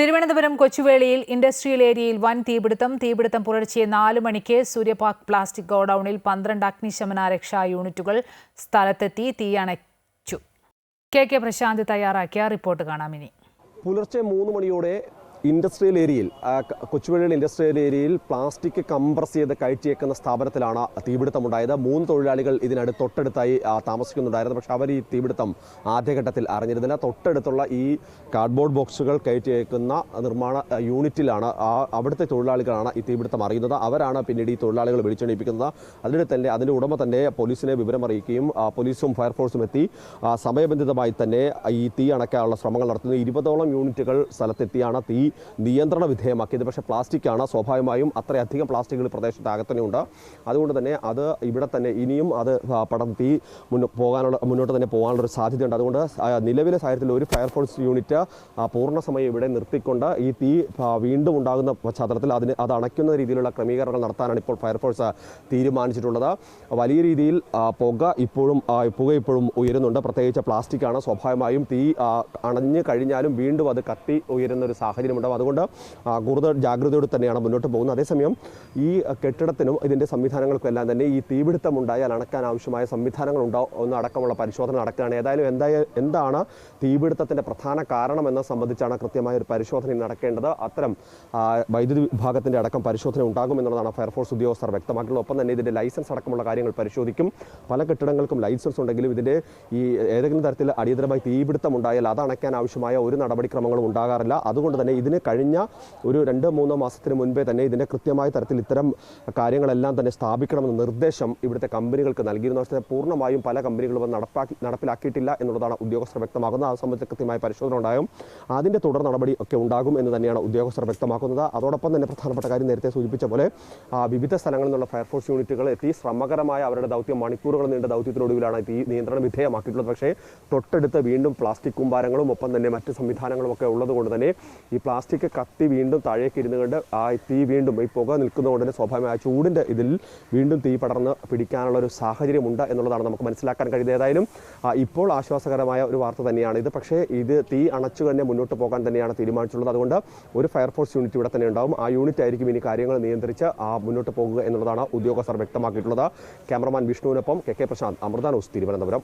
Thiruvananthapuram കൊച്ചുവേളിയിൽ industrial ഏരിയയിൽ വൻ തീപിടുത്തം. തീപിടുത്തം പുലർച്ചെ നാല് മണിക്ക് സൂര്യപാക് പ്ലാസ്റ്റിക് ഗോഡൌണിൽ പന്ത്രണ്ട് അഗ്നിശമന രക്ഷാ യൂണിറ്റുകൾ സ്ഥലത്തെത്തി തീയണച്ചു. കെ കെ പ്രശാന്ത് തയ്യാറാക്കിയ റിപ്പോർട്ട് കാണാം ഇനി. പുലർച്ചെ മൂന്ന് മണിയോടെ ഇൻഡസ്ട്രിയൽ ഏരിയയിൽ ആ, ഇൻഡസ്ട്രിയൽ ഏരിയയിൽ പ്ലാസ്റ്റിക് കംപ്രസ് ചെയ്ത് കയറ്റിയേക്കുന്ന സ്ഥാപനത്തിലാണ് തീപിടുത്തമുണ്ടായത്. മൂന്ന് തൊഴിലാളികൾ ഇതിനടുത്ത് തൊട്ടടുത്തായി താമസിക്കുന്നുണ്ടായിരുന്നു. പക്ഷേ അവർ ഈ തീപിടുത്തം ആദ്യഘട്ടത്തിൽ അറിഞ്ഞിരുന്നില്ല. തൊട്ടടുത്തുള്ള ഈ കാർഡ്ബോർഡ് ബോക്സുകൾ കയറ്റിയേക്കുന്ന നിർമ്മാണ യൂണിറ്റിലാണ് അവിടുത്തെ തൊഴിലാളികളാണ് ഈ തീപിടുത്തം അറിയുന്നത്. അവരാണ് പിന്നീട് ഈ തൊഴിലാളികൾ വിളിച്ചെണീപ്പിക്കുന്നത്. അതിന് തന്നെ അതിന്റെ ഉടമ തന്നെ പോലീസിനെ വിവരം അറിയിക്കുകയും പോലീസും ഫയർഫോഴ്സും എത്തി. സമയബന്ധിതമായി തന്നെ ഈ തീ അണയ്ക്കാനുള്ള ശ്രമങ്ങൾ നടത്തുന്നു. ഇരുപതോളം യൂണിറ്റുകൾ സ്ഥലത്തെത്തിയാണ് തീ നിയന്ത്രണ വിധേയമാക്കിയത്. പക്ഷേ പ്ലാസ്റ്റിക്കാണ്. സ്വാഭാവികമായും അത്രയധികം പ്ലാസ്റ്റിക്കുകൾ പ്രദേശത്ത് അകത്തന്നെ ഉണ്ട് അതുകൊണ്ട് തന്നെ അത് ഇവിടെ തന്നെ ഇനിയും അത് പടർത്തി മുന്നോട്ട് പോകാനുള്ള മുന്നോട്ട് തന്നെ പോകാനുള്ള ഒരു സാധ്യതയുണ്ട്. അതുകൊണ്ട് നിലവിലെ സാഹചര്യത്തിൽ ഒരു ഫയർഫോഴ്സ് യൂണിറ്റ് പൂർണ പൂർണസമയം ഇവിടെ നിർത്തിക്കൊണ്ട് ഈ തീ വീണ്ടും ഉണ്ടാകുന്ന പശ്ചാത്തലത്തിൽ അതിന് അത് അണയ്ക്കുന്ന രീതിയിലുള്ള ക്രമീകരണങ്ങൾ നടത്താനാണ് ഇപ്പോൾ ഫയർഫോഴ്സ് തീരുമാനിച്ചിട്ടുള്ളത്. വലിയ രീതിയിൽ പുക ഇപ്പോഴും പുക ഇപ്പോഴും ഉയരുന്നുണ്ട്. പ്രത്യേകിച്ച് പ്ലാസ്റ്റിക്കാണ്. സ്വാഭാവികമായും തീ അണഞ്ഞ് കഴിഞ്ഞാലും വീണ്ടും അത് കത്തി ഉയരുന്ന ഒരു സാഹചര്യമുണ്ടാകും അതുകൊണ്ട് കൂടുതൽ ജാഗ്രതയോടെ തന്നെയാണ് മുന്നോട്ട് പോകുന്നത്. അതേസമയം ഈ കെട്ടിടത്തിനും ഇതിന്റെ സംവിധാനങ്ങൾക്കും എല്ലാം തന്നെ ഈ തീപിടുത്തം ഉണ്ടായാൽ അണക്കാൻ ആവശ്യമായ സംവിധാനങ്ങൾ ഒന്ന് അടക്കമുള്ള പരിശോധന നടക്കുകയാണ്. ഏതായാലും എന്തായ എന്താണ് തീപിടുത്തത്തിന്റെ പ്രധാന കാരണം എന്ന സംബന്ധിച്ചാണ് കൃത്യമായ ഒരു പരിശോധന നടക്കേണ്ടത്. അത്തരം വൈദ്യുതി വിഭാഗത്തിന്റെ അടക്കം പരിശോധന ഉണ്ടാകുമെന്നുള്ളതാണ് ഫയർഫോഴ്സ് ഉദ്യോഗസ്ഥർ വ്യക്തമാക്കുന്നത്. ഒപ്പം തന്നെ ഇതിന്റെ ലൈസൻസ് അടക്കമുള്ള കാര്യങ്ങൾ പരിശോധിക്കും. പല കെട്ടിടങ്ങൾക്കും ലൈസൻസ് ഉണ്ടെങ്കിലും ഇതിന്റെ ഈ ഏതെങ്കിലും തരത്തിൽ അടിയന്തരമായി തീപിടുത്തം ഉണ്ടായാൽ അത് അണയ്ക്കാൻ ആവശ്യമായ ഒരു നടപടിക്രമങ്ങളും ഉണ്ടാകാറില്ല. അതുകൊണ്ട് തന്നെ ഇതിന് കഴിഞ്ഞ ഒരു രണ്ടോ മൂന്നോ മാസത്തിന് മുൻപേ തന്നെ ഇതിന്റെ കൃത്യമായ തരത്തിൽ ഇത്തരം കാര്യങ്ങളെല്ലാം തന്നെ സ്ഥാപിക്കണമെന്ന നിർദ്ദേശം ഇവിടുത്തെ കമ്പനികൾക്ക് നൽകിയിരുന്നു. പക്ഷേ പൂർണമായും പല കമ്പനികളും നടപ്പാക്കി നടപ്പിലാക്കിയിട്ടില്ല എന്നുള്ളതാണ് ഉദ്യോഗസ്ഥർ വ്യക്തമാക്കുന്നത്. അത് സംബന്ധിച്ച് കൃത്യമായ പരിശോധന ഉണ്ടാകും. അതിന്റെ തുടർ നടപടി ഒക്കെ ഉണ്ടാകും എന്ന് തന്നെയാണ് ഉദ്യോഗസ്ഥർ വ്യക്തമാക്കുന്നത്. അതോടൊപ്പം തന്നെ പ്രധാനപ്പെട്ട കാര്യം നേരത്തെ സൂചിപ്പിച്ച പോലെ വിവിധ സ്ഥലങ്ങളിൽ നിന്നുള്ള ഫയർഫോഴ്സ് യൂണിറ്റുകൾ എത്തി. ശ്രമകരമായ അവരുടെ ദൗത്യം മണിക്കൂറുകൾ നീണ്ട ദൗത്യത്തിനൊടുവിലാണ് ഈ നിയന്ത്രണ വിധേയമാക്കിയിട്ടുള്ളത്. പക്ഷേ തൊട്ടടുത്ത് വീണ്ടും പ്ലാസ്റ്റിക് കൂമ്പാരങ്ങളും ഒപ്പം തന്നെ മറ്റ് സംവിധാനങ്ങളും ഒക്കെ ഉള്ളതുകൊണ്ട് തന്നെ ഈ പ്ലാസ്റ്റിക് കത്തി വീണ്ടും താഴേക്ക് ഇരുന്നുകൊണ്ട് ആ തീ വീണ്ടും ഈ പുക നിൽക്കുന്നതുകൊണ്ട് തന്നെ സ്വാഭാവികമായ ചൂടിന്റെ ഇതിൽ വീണ്ടും തീ പടർന്ന് പിടിക്കാനുള്ള ഒരു സാഹചര്യമുണ്ട് എന്നുള്ളതാണ് നമുക്ക് മനസ്സിലാക്കാൻ കഴിയുന്നത്. ഏതായാലും ഇപ്പോൾ ആശ്വാസകരമായ ഒരു വാർത്ത തന്നെയാണ് ഇത്. പക്ഷേ ഇത് തീ അണച്ചു തന്നെ മുന്നോട്ട് പോകാൻ തന്നെയാണ് തീരുമാനിച്ചുള്ളത് അതുകൊണ്ട് ഒരു ഫയർഫോഴ്സ് യൂണിറ്റ് ഇവിടെ തന്നെ ഉണ്ടാവും. ആ യൂണിറ്റ് ആയിരിക്കും ഇനി കാര്യങ്ങൾ നിയന്ത്രിച്ച് ആ മുന്നോട്ട് പോകുക എന്നുള്ളതാണ് ഉദ്യോഗസ്ഥർ വ്യക്തമാക്കിയിട്ടുള്ളത്. Cameraman വിഷ്ണുവിനൊപ്പം K K Prashanth Amrita news Thiruvananthapuram.